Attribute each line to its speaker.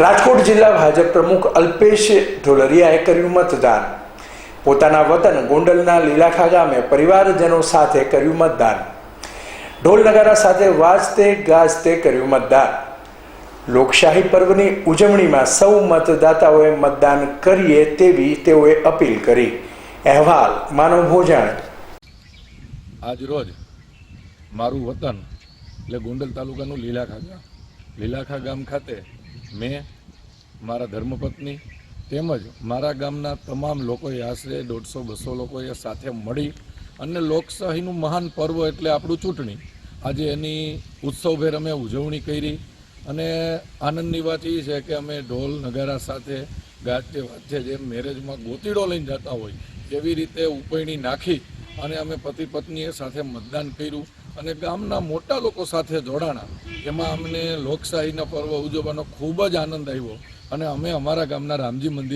Speaker 1: રાજકોટ જિલ્લા ભાજપ પ્રમુખ અલ્પેશ ઢોલરિયાએ કર્યું મતદાન. પોતાના વતન ગોંડલના લીલાખા ગામે પરિવારજનો સાથે કર્યું મતદાન. ઢોલ નગારા સાથે વાજતે ગાજતે કર્યું મતદાન. લોકશાહી પર્વની ઉજવણીમાં સૌ મતદાતાઓએ મતદાન કરીએ તેવી તેઓએ અપીલ કરી. અહેવાલ, માનવ ભોજાણ.
Speaker 2: આજ રોજ મારું વતન, એટલે ગોંડલ તાલુકાનું લીલાખા ગામ લીલાખા ગામ ખાતે મેં મારા ધર્મપત્ની તેમજ મારા ગામના તમામ લોકોએ આશરે દોઢસો, બસો લોકોએ સાથે મળી અને લોકશાહીનું મહાન પર્વ એટલે આપણું ચૂંટણી. આજે એની ઉત્સવભેર અમે ઉજવણી કરી અને આનંદની વાત એ છે કે અમે ઢોલ નગારા સાથે ગાજતે વાજતે જેમ મેરેજમાં ગોતીડો લઈને જતા હોય, એવી રીતે ઉપૈણી નાખી અને અમે પતિ પત્નીએ સાથે મતદાન કર્યું અને ગામના મોટા લોકો સાથે જોડાણા. એમાં અમને લોકશાહીના પર્વ ઉજવવાનો ખૂબ જ આનંદ આવ્યો અને અમે અમારા ગામના રામજી મંદિર